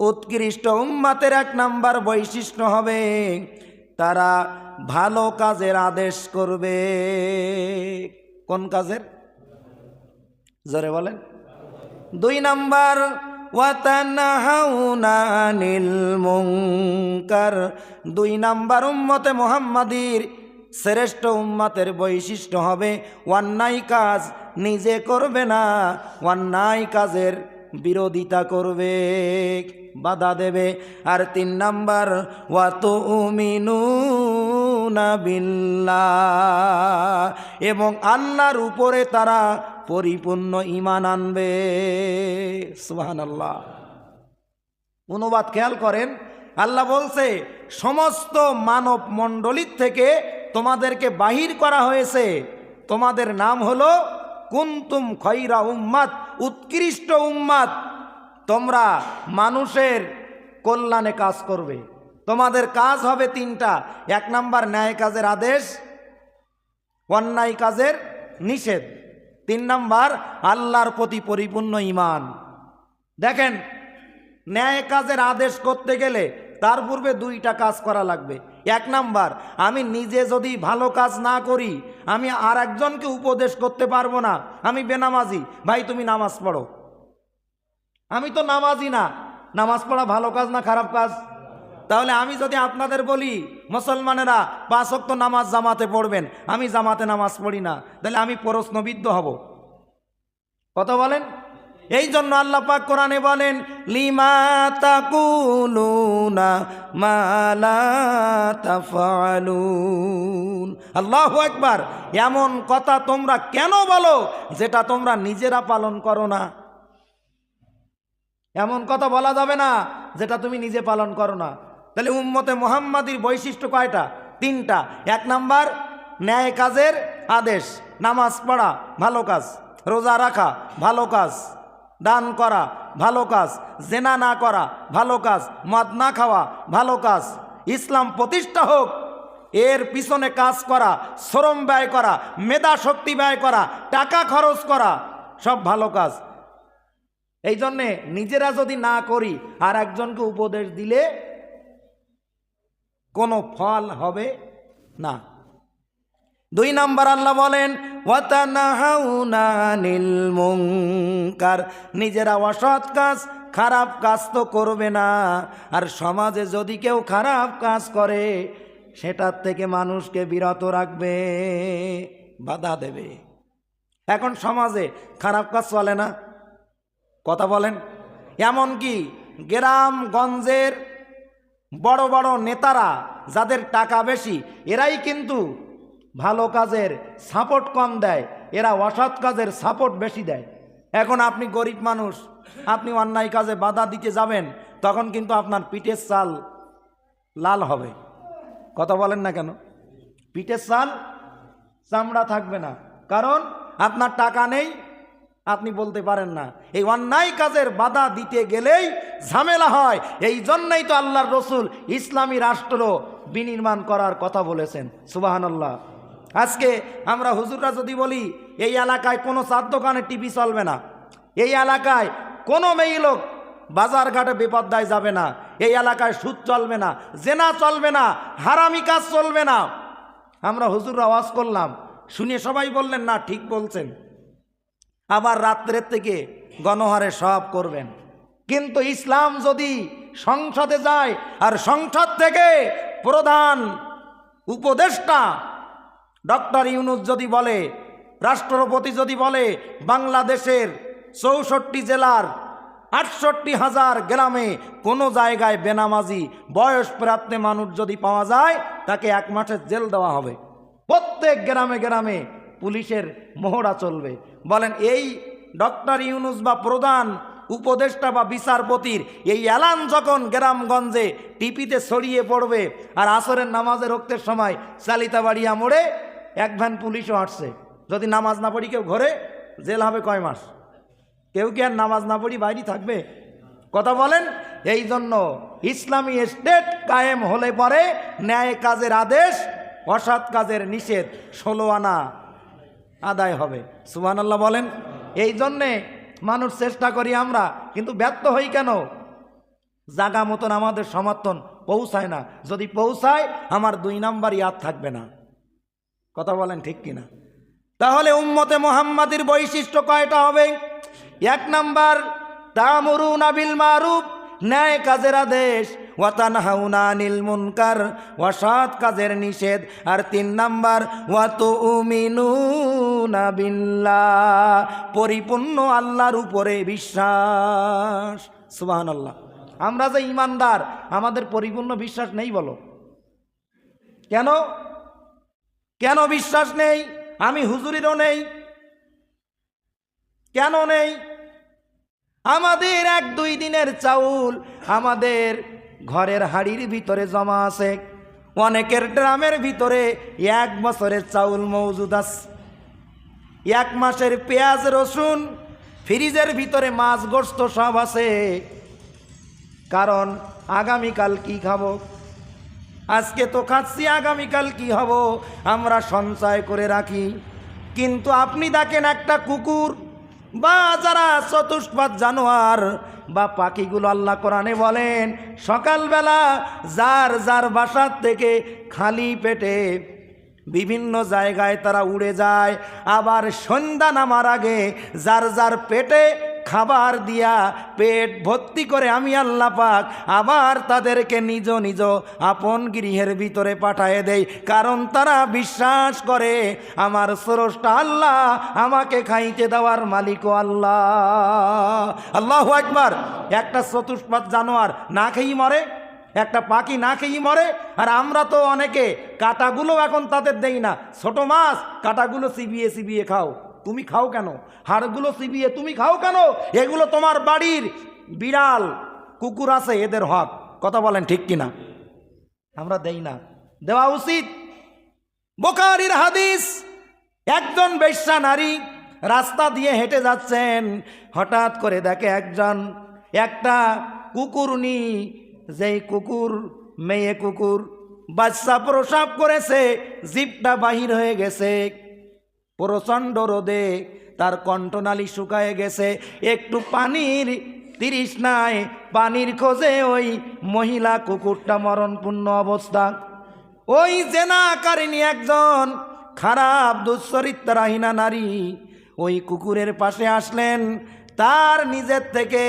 উৎকৃষ্ট উম্মাতের এক নাম্বার বৈশিষ্ট্য হবে, তারা ভালো কাজের আদেশ করবে। কোন কাজের? জোরে বলেন। দুই নাম্বার দুই নাম্বার, উম্মতে মোহাম্মদীর শ্রেষ্ঠ উম্মাতের বৈশিষ্ট্য হবে অন্যায় কাজ নিজে করবে না অন্যায় কাজের বিরোধিতা করবে, বাধা দেবে। আর তিন নাম্বার ওয়াতু উমিনু বিল্লাহ। এবং আল্লাহর উপরে তারা পরিপূর্ণ ইমান আনবে। সুহান আল্লাহ অনুবাদ খেয়াল করেন, আল্লাহ বলছে, সমস্ত মানব মণ্ডলীর থেকে তোমাদেরকে বাহির করা হয়েছে। তোমাদের নাম হলো কুন্তুম খৈরা উম্মাদ উৎকৃষ্ট উম্মাদ, তোমরা মানুষের কল্যাণে কাজ করবে। তোমাদের কাজ হবে তিনটা। এক নাম্বার, ন্যায় কাজের আদেশ, অন্যায় কাজের নিষেধ। তিন নাম্বার, আল্লাহর প্রতি পরিপূর্ণ ইমান দেখেন, ন্যায় কাজের আদেশ করতে গেলে তার পূর্বে দুইটা কাজ করা লাগবে। এক নাম্বার, আমি নিজে যদি ভালো কাজ না করি, আমি আর একজনকে উপদেশ করতে পারব না। আমি বেনামাজি। ভাই, তুমি নামাজ পড়ো। আমি তো নামাজি না। নামাজ পড়া ভালো কাজ না খারাপ কাজ? তাহলে আমি যদি আপনাদের বলি, মুসলমানেরা পাঁচ অক্ত নামাজ জামাতে পড়বেন, আমি জামাতে নামাজ পড়ি না। তাহলে আমি প্রশ্নবিদ্ধ হব। কথা বলেন? এই জন্য আল্লাহ পাক কোরআনে বলেন, লিমা তাকুলুনা মালা তাফালুন আল্লাহু একবার এমন কথা তোমরা কেন বলো যেটা তোমরা নিজেরা পালন করো না? এমন কথা বলা যাবে না যেটা তুমি নিজে পালন করো না। তাহলে উম্মতে মোহাম্মদীর বৈশিষ্ট্য কয়টা? তিনটা। এক নাম্বার, ন্যায় কাজের আদেশ, নামাজ পড়া, ভালো কাজ। রোজা রাখা, ভালো কাজ। দান করা ভালো কাজ, জেনা না করা ভালো কাজ, মদ না খাওয়া ভালো কাজ। ইসলাম প্রতিষ্ঠা হোক, এর পিছনে কাজ করা, শ্রম ব্যয় করা, মেধা শক্তি ব্যয় করা, টাকা খরচ করা, সব ভালো কাজ। এই জন্যে নিজেরা যদি না করি, আর একজনকে উপদেশ দিলে কোনো ফল হবে না। দুই নাম্বার আল্লাহ বলেন মুনকার। নিজেরা অসৎ কাজ, খারাপ কাজ তো করবে না। আর সমাজে যদি কেউ খারাপ কাজ করে, সেটার থেকে মানুষকে বিরত রাখবে, বাধা দেবে। এখন সমাজে খারাপ কাজ চলে না? কথা বলেন। এমন এমনকি গ্রামগঞ্জের বড় বড় নেতারা, যাদের টাকা বেশি, এরাই কিন্তু ভালো কাজের সাপোর্ট কম দেয়, এরা অসৎ কাজের সাপোর্ট বেশি দেয়। এখন আপনি গরিব মানুষ, আপনি অন্যায় কাজে বাধা দিতে যাবেন, তখন কিন্তু আপনার পিঠের চাল লাল হবে। কথা বলেন না কেন? পিঠের চাল চামড়া থাকবে না। কারণ আপনার টাকা নেই, আপনি বলতে পারেন না। এই অন্যায় কাজের বাধা দিতে গেলেই ঝামেলা হয়। এই জন্যই তো আল্লাহর রসুল ইসলামী রাষ্ট্র বিনির্মাণ করার কথা বলেছেন। সুবাহান আল্লাহ আজকে আমরা হুজুররা যদি বলি, এই এলাকায় কোনো চার দোকানে টিভি চলবে না, এই এলাকায় কোনো মেয়ে লোক বাজার ঘাটে বিপদ্দায় যাবে না, এই এলাকায় সুদ চলবে না, জেনা চলবে না, হারামি কাজ চলবে না। আমরা হুজুররা আওয়াজ করলাম, শুনে সবাই বললেন, না, ঠিক বলছেন। আবার রাত্রের থেকে গণহারে সব করবেন। কিন্তু ইসলাম যদি সংসদে যায়, আর সংসদ থেকে প্রধান উপদেষ্টা ডক্টর ইউনুস যদি বলে, রাষ্ট্রপতি যদি বলে, বাংলাদেশের চৌষট্টি জেলার আটষট্টি হাজার গ্রামে কোনো জায়গায় বেনামাজি, বয়স প্রাপ্তে মানুষ যদি পাওয়া যায়, তাকে এক মাসের জেল দেওয়া হবে। প্রত্যেক গ্রামে গ্রামে পুলিশের মোহরা চলবে। বলেন, এই ডক্টর ইউনুস বা প্রধান উপদেষ্টা বা বিচারপতির এই অ্যালান যখন গ্রামগঞ্জে টিপিতে ছড়িয়ে পড়বে, আর আসরের নামাজে রক্তের সময় চালিতা বাড়িয়া মোড়ে এক ভ্যান পুলিশও আসছে। যদি নামাজ না পড়ি কেউ ঘরে, জেল হবে কয় মাস? কেউ কি আর নামাজ না পড়ি বাইরে থাকবে? কথা বলেন, এই জন্য ইসলামী স্টেট কায়েম হলে পরে ন্যায় কাজের আদেশ, অসৎ কাজের নিষেধ ষোলো আনা আদায় হবে। সুবান আল্লাহ বলেন, এই জন্যে মানুষ চেষ্টা করি আমরা, কিন্তু ব্যর্থ হই কেন? জাগা মতন আমাদের সমর্থন পৌঁছায় না। যদি পৌঁছায়, আমার দুই নাম্বার ইয়াদ থাকবে না। কথা বলেন ঠিক কিনা? তাহলে উম্মতে মোহাম্মদের বৈশিষ্ট্য কয়টা হবে? এক নাম্বার তামরু নাবিল মারুফ, ন্যায় কাজের আদেশ ওয়াতান হাউনা নীল মুনকার ওয়াসাত কাজের নিষেধ। আর তিন নাম্বার ওয়াত উমিনু বিল্লাহ, পরিপূর্ণ আল্লাহর উপরে বিশ্বাস। সুবাহান আল্লাহ আমরা যে ইমানদার, আমাদের পরিপূর্ণ বিশ্বাস নেই বলো। কেন? কেন বিশ্বাস নেই? আমি হুজুরিরও নেই। কেন নেই? আমাদের এক দুই দিনের চাউল আমাদের ঘরের হাড়ির ভিতরে জমা আছে। অনেকের ড্রামের ভিতরে এক বছরের চাউল মজুদ আছে। এক মাসের পেঁয়াজ, রসুন, ফ্রিজের ভিতরে মাছ গোস্ত সব আছে। কারণ আগামীকাল কি খাব? আজকে তো খাচ্ছি আগামীকাল কি হব? আমরা সঞ্চয় করে রাখি। কিন্তু আপনি দেখেন একটা কুকুর, বা যারা চতুষ্পাদ জানোয়ার, বা পাখিগুলো আল্লাহ কোরআনে বলেন, সকালবেলা যার যার বাসার থেকে খালি পেটে বিভিন্ন জায়গায় তারা উড়ে যায়। আবার সন্ধ্যা নামার আগে যার যার পেটে খাবার দিয়া পেট ভর্তি করে আমি আল্লাহ পাক আবার তাদেরকে নিজ নিজ আপন গৃহের ভিতরে পাঠায় দেই। কারণ তারা বিশ্বাস করে, আমার স্রষ্টা আল্লাহ আমাকে খাইতে দেওয়ার মালিকও আল্লাহ। আল্লাহ একবার একটা চতুষ্পাদ জানোয়ার না খেয়েই মরে, একটা পাখি না খেয়েই মরে, আর আমরা তো অনেকে কাটাগুলো এখন তাদের দেই না। ছোট মাছ, কাটাগুলো চিবিয়ে চিবিয়ে খাও। তুমি খাও কেন? হাড়গুলো চিবিয়ে তুমি খাও কেন? এগুলো তোমার বাড়ির বিড়াল, কুকুর আছে এদের হক। কথা বলেন ঠিক কিনা? আমরা দেই না। দেওয়া উচিত। বোকারির হাদিস, একজন বেশ্যা নারী রাস্তা দিয়ে হেঁটে যাচ্ছেন, হঠাৎ করে দেখে একজন, একটা কুকুরনি যেই কুকুর, মেয়ে কুকুর, বাচ্চা প্রসাব করেছে জিপটা বাহির হয়ে গেছে। প্রচণ্ড রোদে তার কণ্ঠনালী শুকায় গেছে। একটু পানির তিরিশ নাই, পানির খোঁজে ওই মহিলা কুকুরটা মরণপূর্ণ অবস্থা। ওই জেনাকারিনী একজন খারাপ, দুশ্চরিত্রাহীনা নারী। ওই কুকুরের পাশে আসলেন, তার নিজের থেকে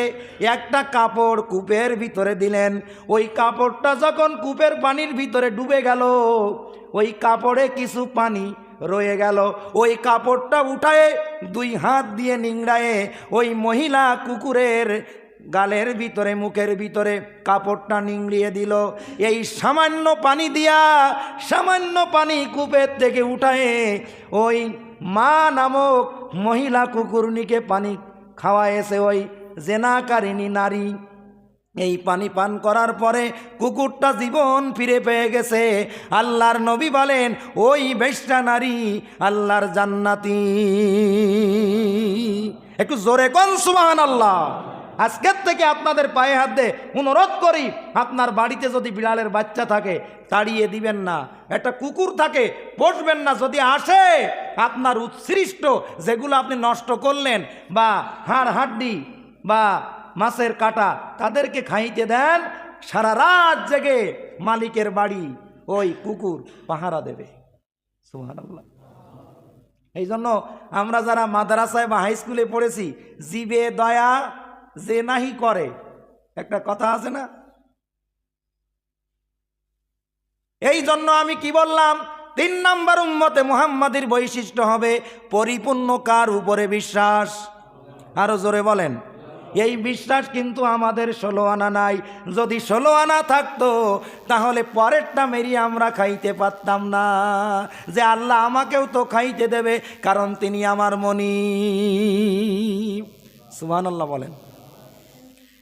একটা কাপড় কূপের ভিতরে দিলেন। ওই কাপড়টা যখন কূপের পানির ভিতরে ডুবে গেল, ওই কাপড়ে কিছু পানি রয়ে গেল। ওই কাপড়টা উঠায়ে দুই হাত দিয়ে নিংড়ায়ে ওই মহিলা কুকুরের গালের ভিতরে, মুখের ভিতরে কাপড়টা নিংড়িয়ে দিল। এই সামান্য পানি দিয়া, সামান্য পানি কূপের থেকে উঠায়ে ওই মা নামক মহিলা কুকুরনিকে পানি খাওয়াইছে ওই জেনাকারিনী নারী। এই পানি পান করার পরে কুকুরটা জীবন ফিরে পেয়ে গেছে। আল্লাহর নবী বলেন, ওই বেশটা নারী আল্লাহর জান্নাতি। একটু জোরে কন সুবাহান আল্লাহ আজকের থেকে আপনাদের পায়ে হাত দিয়ে অনুরোধ করি, আপনার বাড়িতে যদি বিড়ালের বাচ্চা থাকে, তাড়িয়ে দিবেন না। একটা কুকুর থাকে, বসবেন না। যদি আসে, আপনার উৎসৃষ্ট, যেগুলো আপনি নষ্ট করলেন, বা হাড় হাড্ডি, বা মাছের কাটা তাদেরকে খাইতে দেন, সারা রাত জেগে মালিকের বাড়ি ওই কুকুর পাহারা দেবে। এই জন্য আমরা যারা মাদ্রাসায় বা হাই স্কুলে পড়েছি, জীবে দয়া যে নাহি করে। একটা কথা আছে না? এই জন্য আমি কি বললাম, তিন নম্বর উম্মতে মুহাম্মাদের বৈশিষ্ট্য হবে পরিপূর্ণ কার উপরে বিশ্বাস। আরও জোরে বলেন। এই বিশ্বাস কিন্তু আমাদের ষোলো আনা নাই। যদি ষোলো আনা থাকতো, তাহলে পরেরটা মেরি আমরা খাইতে পারতাম না। যে আল্লাহ আমাকেও তো খাইতে দেবে, কারণ তিনি আমার মনি আল্লাহ বলেন।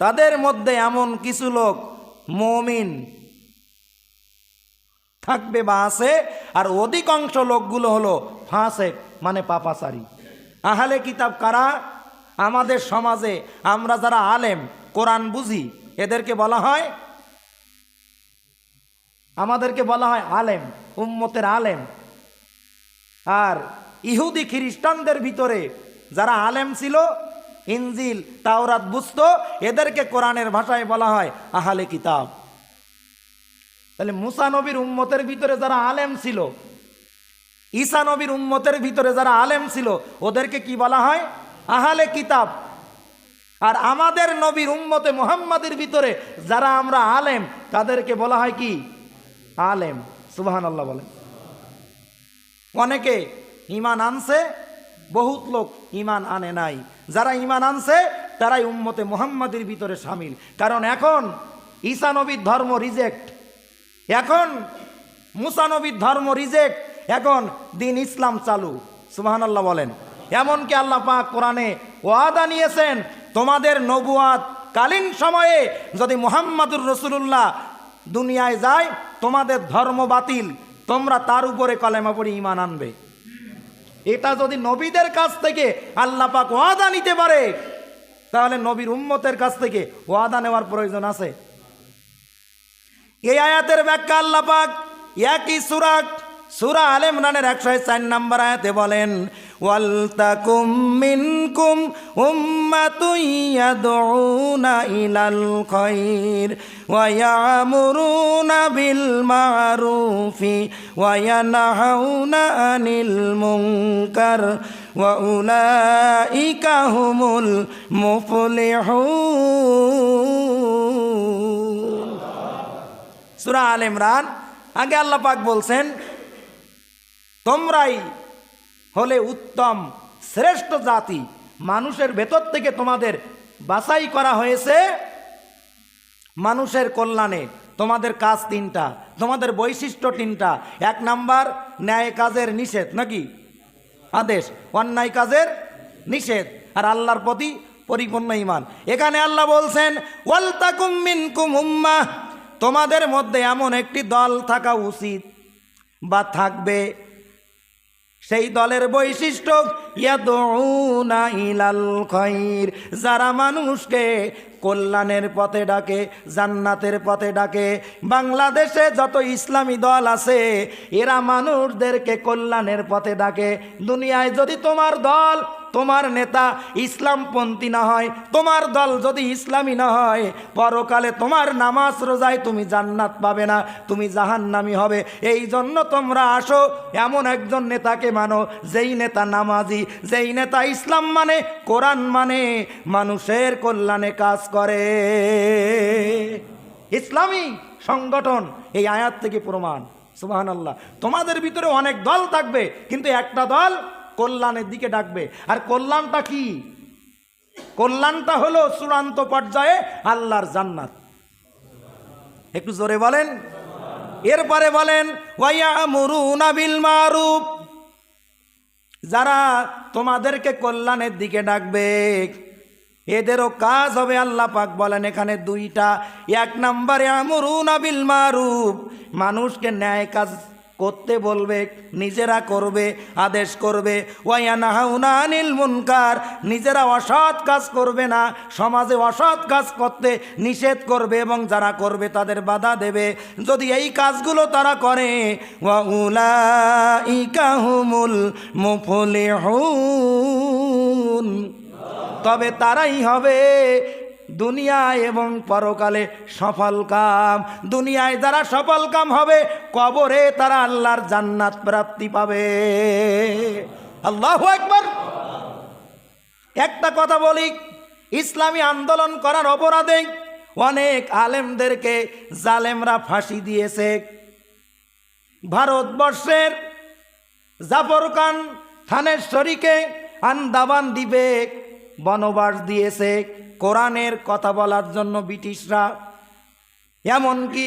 তাদের মধ্যে এমন কিছু লোক মমিন থাকবে বা আছে, আর অধিকাংশ লোকগুলো হলো ফাঁসে মানে পাপাচারী। আহলে কিতাব কারা? আমাদের সমাজে আমরা যারা আলেম, কোরআন বুঝি, এদেরকে বলা হয়, আমাদেরকে বলা হয় আলেম, উম্মতের আলেম। আর ইহুদি খ্রিস্টানদের ভিতরে যারা আলেম ছিল ইনজিল, তাওরাত বুঝতো, এদেরকে কোরআনের ভাষায় বলা হয় আহালে কিতাব। তাহলে মুসা নবীর উম্মতের ভিতরে যারা আলেম ছিল, ঈসা নবীর উম্মতের ভিতরে যারা আলেম ছিল, ওদেরকে কি বলা হয়? আহালে কিতাব। আর আমাদের নবীর উম্মতে মোহাম্মদের ভিতরে যারা আমরা আলেম, তাদেরকে বলা হয় কি? আলেম। সুবাহান আল্লাহ বলেন। অনেকে ইমান আনছে বহুত লোক ইমান আনে নাই। যারা ইমান আনছে, তারাই উম্মতে মোহাম্মদের ভিতরে সামিল। কারণ এখন ঈসা নবীর ধর্ম রিজেক্ট এখন মুসা নবীর ধর্ম রিজেক্ট এখন দিন ইসলাম চালু। সুবাহান আল্লাহ বলেন। এমনকি আল্লাহ পাক কোরআনে ওয়াদা নিয়েছেন, তোমাদের নবুয়াদ কালীন সময়ে যদি মোহাম্মদুর রসুল্লাহ দুনিয়ায় যায়, তোমাদের ধর্ম বাতিল। তোমরা তার উপরে কলেমা পড়ে ইমান আনবে। এটা যদি নবীদের কাছ থেকে আল্লাহ পাক ওয়াদা নিতে পারে, তাহলে নবীর উম্মতের কাছ থেকে ওয়াদা নেওয়ার প্রয়োজন আছে। এই আয়াতের ব্যাখ্যা আল্লাহ পাক একই সুরাক সুরা আলেম ইমরানের একশো চার নম্বর আয়াতে বলেন ওয়ালতাকুম মিনকুম উম্মাতুন ইয়াদউনা ইলাল খায়র ওয়া ইয়ামুরুনা বিল মারুফি ওয়া ইয়ানহাউনা আনিল মুনকার ওয়া উলাইকা হুমুল মুফলিহুন। সুরা আল ইমরান, আগে আল্লাহ পাক বলছেন, তোমরাই হলে উত্তম, শ্রেষ্ঠ জাতি। মানুষের ভেতর থেকে তোমাদের বাছাই করা হয়েছে মানুষের কল্যাণে। তোমাদের কাজ তিনটা, তোমাদের বৈশিষ্ট্য তিনটা। এক নাম্বার, ন্যায় কাজের নিষেধ, নাকি? আদেশ, অন্যায় কাজের নিষেধ। আর আল্লাহর প্রতি পরিপূর্ণ ইমান এখানে আল্লাহ বলছেন, ওয়ালতাকুম মিনকুম তোমাদের মধ্যে এমন একটি দল থাকা উচিত বা থাকবে সেই দলের বৈশিষ্ট্য ইলাল খৈর। যারা মানুষকে কল্যাণের পথে ডাকে, জান্নাতের পথে ডাকে, বাংলাদেশে যত ইসলামী দল আছে, এরা মানুষদেরকে কল্যাণের পথে ডাকে। দুনিয়ায় যদি তোমার দল তোমার নেতা ইসলামপন্থী না হয়, তোমার দল যদি ইসলামী না হয়, পরকালে তোমার নামাজ রোজায় তুমি জান্নাত পাবে না, তুমি জাহান্নামি হবে। এই জন্য তোমরা আসো, এমন একজন নেতাকে মানো, যেই নেতা নামাজি, যেই নেতা ইসলাম মানে কোরআন মানে মানুষের কল্যাণে কাজ করে। ইসলামী সংগঠন, এই আয়াত থেকে প্রমাণ। সুবাহান আল্লাহ তোমাদের ভিতরে অনেক দল থাকবে, কিন্তু একটা দল কল্যাণের দিকে ডাকবে। আর কল্যাণটা কি? কল্যাণটা হলো চূড়ান্ত পর্যায়ে আল্লাহর জান্নাত। একটু জোরে বলেন। এরপরে বলেন মারুফ। যারা তোমাদেরকে কল্যাণের দিকে ডাকবে, এদেরও কাজ হবে আল্লাহ পাক বলেন এখানে দুইটা। এক নম্বরে, আমরুন আবিল মারুফ। মানুষকে ন্যায় কাজ করতে বলবে, নিজেরা করবে, আদেশ করবে। ওয়াইয়ানাহাউনা আনিল মুনকার, নিজেরা অসৎ কাজ করবে না, সমাজে অসৎ কাজ করতে নিষেধ করবে এবং যারা করবে তাদের বাধা দেবে। যদি এই কাজগুলো তারা করে ওয়া উলাইকাহুমুল মুফলিহুন। তবে তারাই হবে দুনিয়ায় এবং পরকালে সফল কাম। দুনিয়ায় যারা সফল কাম হবে, কবরে তারা আল্লাহর জান্নাত প্রাপ্তি পাবে। আল্লাহ একবার একটা কথা বলি, ইসলামী আন্দোলন করার অপরাধে অনেক আলেমদেরকে জালেমরা ফাঁসি দিয়েছে। ভারতবর্ষের জাফর খান থানেশ্বরীকে আন্দামান দ্বীপে বনবাস দিয়েছে। কোরআনের কথা বলার জন্য ব্রিটিশরা, এমনকি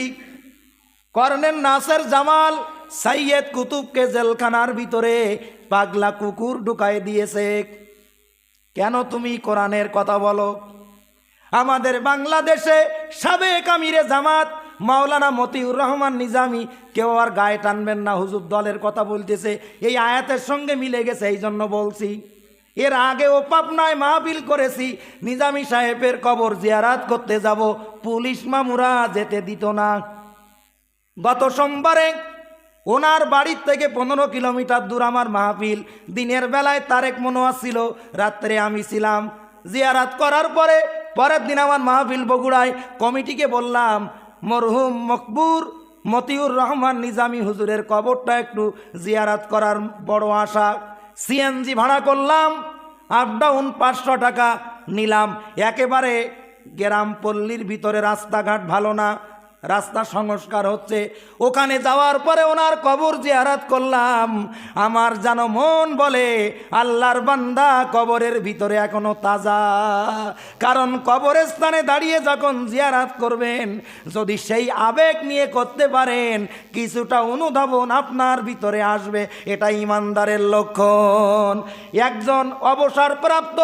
কর্নেল নাসের জামাল সাইয়েদ কুতুবকে জেলখানার ভিতরে পাগলা কুকুর ঢুকায় দিয়েছে। কেন তুমি কোরআনের কথা বলো? আমাদের বাংলাদেশে সাবেক আমিরে জামাত মাওলানা মতিউর রহমান নিজামি কেউ আর গায়ে টানবেন না, হুজুর দলের কথা বলতেছে। এই আয়াতের সঙ্গে মিলে গেছে এই জন্য বলছি। এর আগে আগেও পাবনায় মাহবিল করেছি। নিজামি সাহেবের কবর জিয়ারাত করতে যাব। পুলিশ মামুরা যেতে দিত না। গত সোমবারে ওনার বাড়ির থেকে পনেরো কিলোমিটার দূর আমার মাহফিল। দিনের বেলায় তারেক মনোয়া ছিল, রাত্রে আমি ছিলাম। জিয়ারাত করার পরে পরের দিন আমার মাহফিল বগুড়ায়। কমিটিকে বললাম, মরহুম মকবুর মতিউর রহমান নিজামি হুজুরের কবরটা একটু জিয়ারাত করার বড় আশা। সিএনজি ভাড়া করলাম আপ ডাউন পাঁচশো টাকা নিলাম। একেবারে গ্রাম পল্লীর ভিতরে রাস্তাঘাট ভালো না। রাস্তা সংস্কার হচ্ছে। ওখানে যাওয়ার পরে ওনার কবর জিয়ারাত করলাম। আমার যেন মন বলে, আল্লাহর বান্দা কবরের ভিতরে এখনও তাজা। কারণ কবরের স্থানে দাঁড়িয়ে যখন জিয়ারাত করবেন, যদি সেই আবেগ নিয়ে করতে পারেন, কিছুটা অনুধাবন আপনার ভিতরে আসবে। এটা ইমানদারের লক্ষণ। একজন অবসরপ্রাপ্ত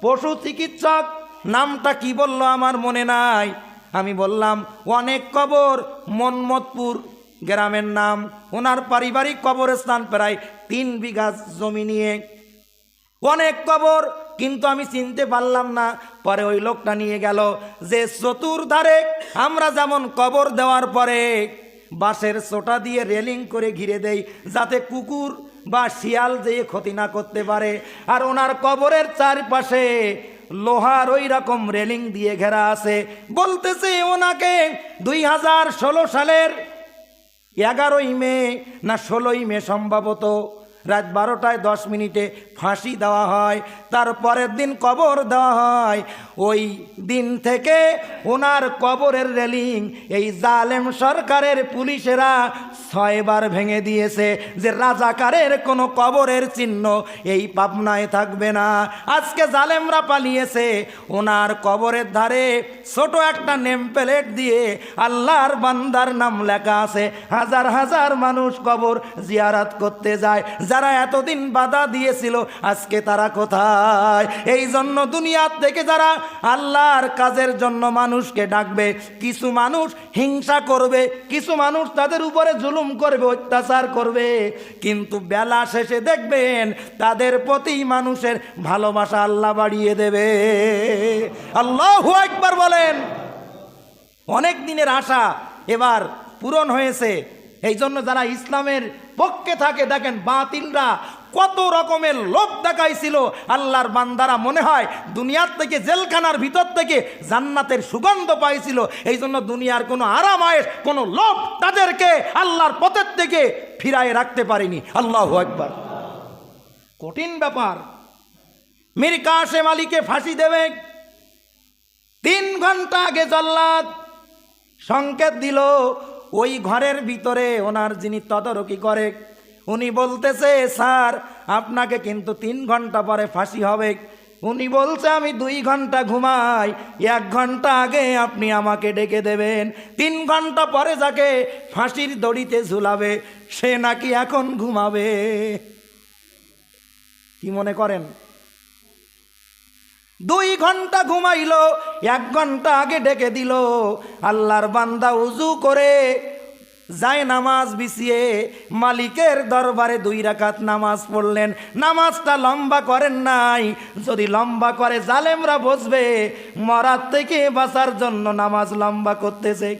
পশু চিকিৎসক, নামটা কি বলল আমার মনে নাই। আমি বললাম, অনেক কবর, মনমতপুর গ্রামের নাম। ওনার পারিবারিক কবরস্থান প্রায় তিন বিঘা জমি নিয়ে। অনেক কবর, কিন্তু আমি চিনতে পারলাম না। পরে ওই লোকটা নিয়ে গেল যে চতুর্ধারে আমরা যেমন কবর দেওয়ার পরে বাঁশের সোটা দিয়ে রেলিং করে ঘিরে দেই, যাতে কুকুর বা শিয়াল যেয়ে ক্ষতি না করতে পারে। আর ওনার কবরের চারপাশে লোহার ওই রকম রেলিং দিয়ে ঘেরা আছে। বলতেছে ওনাকে, দুই হাজার ষোলো সালের এগারোই মে, না ষোলোই মে সম্ভবত, রাত বারোটায় দশ মিনিটে ফাঁসি দেওয়া হয়, তার পরের দিন কবর দেওয়া হয়। ওই দিন থেকে ওনার কবরের রেলিং, এই জালেম সরকারের পুলিশেরা ছয়বার ভেঙে দিয়েছে যে রাজাকারের কোনো কবরের চিহ্ন এই পাবনায় থাকবে না। আজকে জালেমরা পালিয়েছে, ওনার কবরের ধারে ছোট একটা নেম প্লেট দিয়ে আল্লাহর বান্দার নাম লেখা আছে, হাজার হাজার মানুষ কবর জিয়ারাত করতে যায়। যারা এতদিন বাধা দিয়েছিল, আজকে তারা কোথায়? এই জন্য দুনিয়ার থেকে যারা আল্লাহর কাজের জন্য মানুষকে ডাকবে, কিছু মানুষ হিংসা করবে, কিছু মানুষ তাদের উপরে জুলুম করবে, অত্যাচার করবে। কিন্তু বেলা শেষে দেখবেন তাদের প্রতি মানুষের ভালোবাসা আল্লাহ বাড়িয়ে দেবে। আল্লাহ একবার বলেন। অনেক দিনের আশা এবার পূরণ হয়েছে। এই জন্য যারা ইসলামের পক্ষে থাকে, দেখেন বাতিলরা কত রকমের লোভ দেখাইছিল। আল্লাহর বান্দারা মনে হয় দুনিয়ার থেকে জেলখানার ভিতর থেকে জান্নাতের সুগন্ধ পাইছিল। এই জন্য দুনিয়ার কোনো আরাম আয়েস কোনো লোভ তাদেরকে আল্লাহর পথের থেকে ফিরায় রাখতে পারেনি। আল্লাহ একবার কঠিন ব্যাপার। মীর কাশেম আলীকে ফাঁসি দেবে। তিন ঘণ্টা আগে জল্লাদ সংকেত দিল, ওই ঘরের ভিতরে ওনার যিনি তদারকি করে উনি বলতেছে, স্যার, আপনাকে কিন্তু তিন ঘণ্টা পরে ফাঁসি হবে। উনি বলছে, আমি দুই ঘণ্টা ঘুমাই, এক ঘণ্টা আগে আপনি আমাকে ডেকে দেবেন। তিন ঘণ্টা পরে যাকে ফাঁসির দড়িতে ঝুলাবে, সে নাকি এখন ঘুমাবে। কি মনে করেন? দুই ঘণ্টা ঘুমাইলো, এক ঘণ্টা আগে ডেকে দিল। আল্লাহর বান্দা উজু করে যায় নামাজ বিছিয়ে মালিকের দরবারে দুই রাকাত নামাজ পড়লেন। নামাজটা লম্বা করেন নাই। যদি লম্বা করে জালেমরা বসবে মরার থেকে বাঁচার জন্য নামাজ লম্বা করতেছে।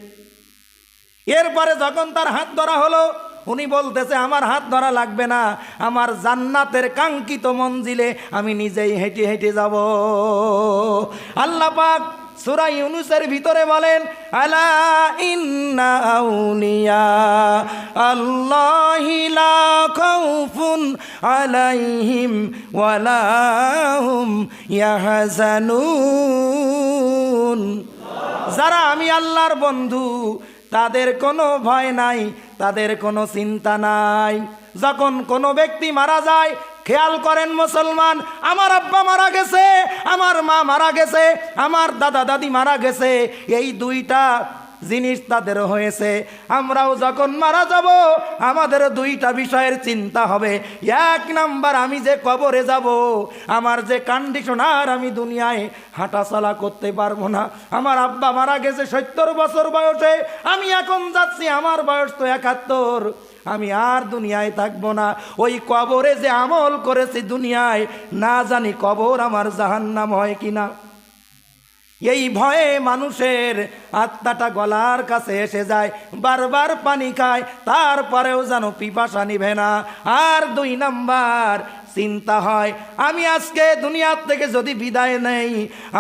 এরপরে যখন তার হাত ধরা হলো, উনি বলতেছে, আমার হাত ধরা লাগবে না। আমার জান্নাতের কাঙ্ক্ষিত মঞ্জিলে আমি নিজেই হেঁটে হেঁটে যাব। আল্লাহ পাক সুরা ইউনুসের ভিতরে বলেন, আলা ইন্না আউলিয়া, আল্লাহি লা খাউফুন আলাইহিম ওয়ালা হুম ইয়াহজানুন। যারা আমি আল্লাহর বন্ধু, তাদের কোনো ভয় নাই, তাদের কোনো চিন্তা নাই। যখন কোনো ব্যক্তি মারা যায় খেয়াল করেন মুসলমান, আমার আব্বা মারা গেছে, আমার মা মারা গেছে, আমার দাদা দাদি মারা গেছে, এই দুইটা জিনিস তাদের হয়েছে। আমরাও যখন মারা যাব, আমাদের দুইটা বিষয়ের চিন্তা হবে। এক নাম্বার, আমি যে কবরে যাব, আমার যে কন্ডিশন আর আমি দুনিয়ায় হাঁটাচলা করতে পারব না। আমার আব্বা মারা গেছে সত্তর বছর বয়সে, আমি এখন যাচ্ছি, আমার বয়স তো একাত্তর। আমি আর দুনিয়ায় থাকব না। ওই কবরে যে আমল করেছি দুনিয়ায়, না জানি কবর আমার জাহান্নাম হয় কিনা। এই ভয়ে মানুষের আত্মাটা গলার কাছে এসে যায়, বারবার পানি খায়, তারপরেও যেন পিপাসা নিভে না। আর দুই নাম্বার চিন্তা হয়, আমি আজকে দুনিয়ার থেকে যদি বিদায় নেই,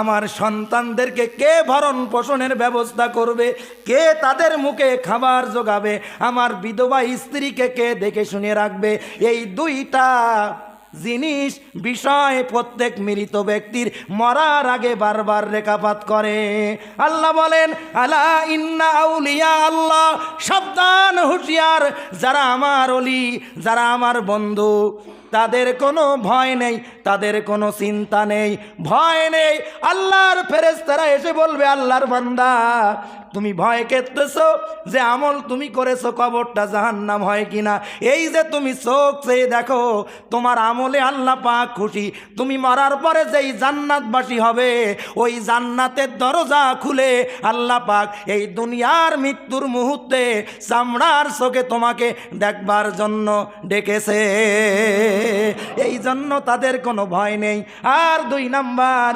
আমার সন্তানদেরকে কে ভরণ পোষণের ব্যবস্থা করবে? কে তাদের মুখে খাবার যোগাবে আমার বিধবা স্ত্রীকে কে দেখে শুনে রাখবে? এই দুইটা জিনিস, বিষয়, প্রত্যেক মৃত ব্যক্তির মরার আগে বারবার রেখাপাত করে। আল্লাহ বলেন, আলা ইন্না আউলিয়া আল্লাহ। সাবধান, হুঁশিয়ার। যারা আমার অলি, যারা আমার বন্ধু, তাদের কোনো ভয় নেই, তাদের কোনো চিন্তা নেই, ভয় নেই। আল্লাহর ফেরেস্তারা এসে বলবে, আল্লাহর বান্দা তুমি ভয় কেতেছো যে আমল তুমি করেছ, কবরটা জাহান্নাম হয় কিনা? এই যে তুমি চোখ চেয়ে দেখো, তোমার আমলে আল্লাহ পাক খুশি। তুমি মরার পরে যেই জান্নাতবাসী হবে, ওই জান্নাতের দরজা খুলে আল্লাহ পাক এই দুনিয়ার মৃত্যুর মুহূর্তে চামড়ার চোখে তোমাকে দেখবার জন্য ডেকেছে। এই জন্য তাদের কোনো ভয় নেই। আর দুই নাম্বার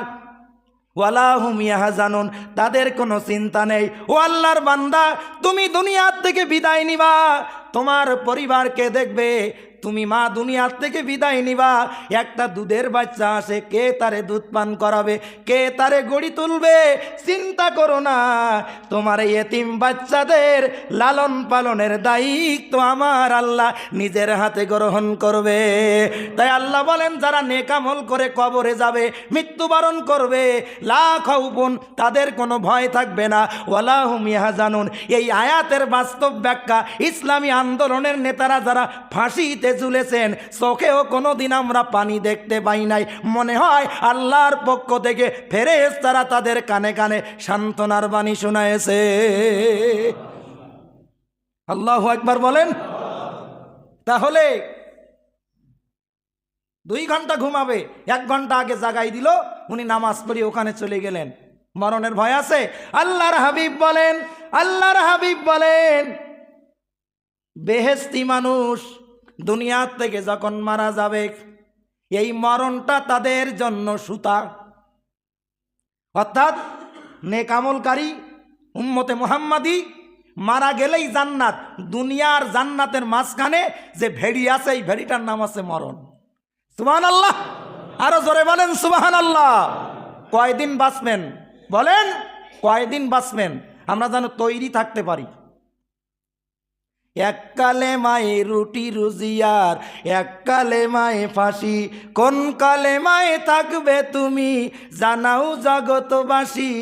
ওয়ালাহুম জানুন তাদের কোনো চিন্তা নেই। ও আল্লাহর বান্দা, তুমি দুনিয়ার থেকে বিদায় নিবা। তোমার পরিবারকে দেখবে তুমি মা দুনিয়ার থেকে বিদায় নিবা। একটা দুধের বাচ্চা আসে কে তারে দুধ পান করাবে? কে তারে গড়ি তুলবে? চিন্তা করো না, তোমার এতিম বাচ্চাদের লালন পালনের দায়িত্ব আমার আল্লাহ নিজের হাতে গ্রহণ করবে। তাই আল্লাহ বলেন, যারা নেকামল করে কবরে যাবে, মৃত্যুবরণ করবে, লাখ বোন, তাদের কোনো ভয় থাকবে না। ওয়ালাহুম ইহা জানুন এই আয়াতের বাস্তব ব্যাখ্যা ইসলামী আন্দোলনের নেতারা যারা ফাঁসিতে ঝুলেছেন চোখেও কোনো দিন আমরা পানি দেখতে পাই নাই। মনে হয় আল্লাহর পক্ষ থেকে ফেরেস তারা তাদের কানে কানে সান্ত্বনার বাণী শোনায়েছে আল্লাহ একবার বলেন। তাহলে দুই ঘণ্টা ঘুমাবে, এক ঘণ্টা আগে জাগাই দিল, উনি নামাজ পড়ি ওখানে চলে গেলেন। মরণের ভয় আছে? আল্লাহর হাবিব বলেন, আল্লাহর হাবিব বলেন বেহেস্তি মানুষ দুনিয়ার থেকে যখন মারা যাবে, এই মরণটা তাদের জন্য সুতা। অর্থাৎ নেকামলকারী উম্মতে মোহাম্মদী মারা গেলেই জান্নাত, দুনিয়ার জান্নাতের মাঝখানে যে ভেড়ি আছে, এই ভেড়িটার নাম আছে মরণ। সুবাহান আল্লাহ আরও জোরে বলেন সুবাহান আল্লাহ কয়দিন বাঁচবেন? বলেন, কয়দিন বাঁচবেন? আমরা যেন তৈরি থাকতে পারি। এককালে মায়ে রুটি রুজিয়ার, এককালে মায়ে ফাঁসি। কোন কালে মায়ে থাকবে তুমি জানাও জগতবাসী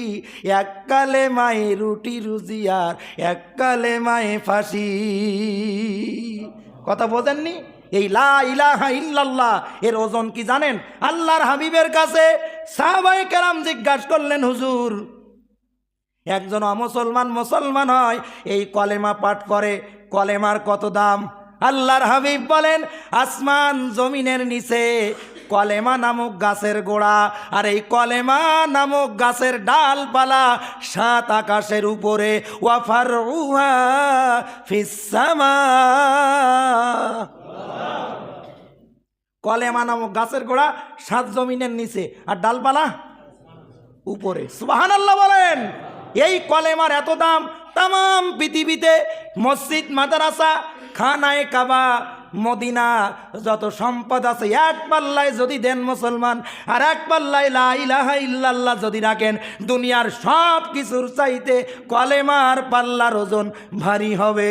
এককালে মায়ে রুটি রুজিয়ার, এককালে মায়ে ফাঁসি। কথা বোঝেননি? এই লা ইলাহা ইল্লাল্লাহ, এর ওজন কি জানেন? আল্লাহর হাবিবের কাছে সাহাবাই কেরাম জিজ্ঞাসা করলেন, হুজুর, একজন অমুসলমান মুসলমান হয়, এই কলেমা পাঠ করে কলেমার কত দাম? আল্লাহর হাবিব বলেন, আসমান জমিনের নিচে কলেমা নামক গাছের গোড়া, আর এই কলেমা নামক গাছের ডালপালা সাত আকাশের উপরে ওয়াফার উহা ফিসামা কলেমা নামক গাছের গোড়া সাত জমিনের নিচে, আর ডালপালা উপরে। সুবাহান আল্লাহ বলেন, এই কলেমার এত দাম তাম পৃথিবীতে মসজিদ, মাদারাসা, খানায় কাবা, মদিনা, যত সম্পদ আছে, এক পাল্লায় যদি দেন মুসলমান, আর এক পাল্লায় লা ইলাহা ইল্লাল্লাহ যদি রাখেন, দুনিয়ার সব কিছুর চাইতে কলেমার পাল্লার ওজন ভারী হবে।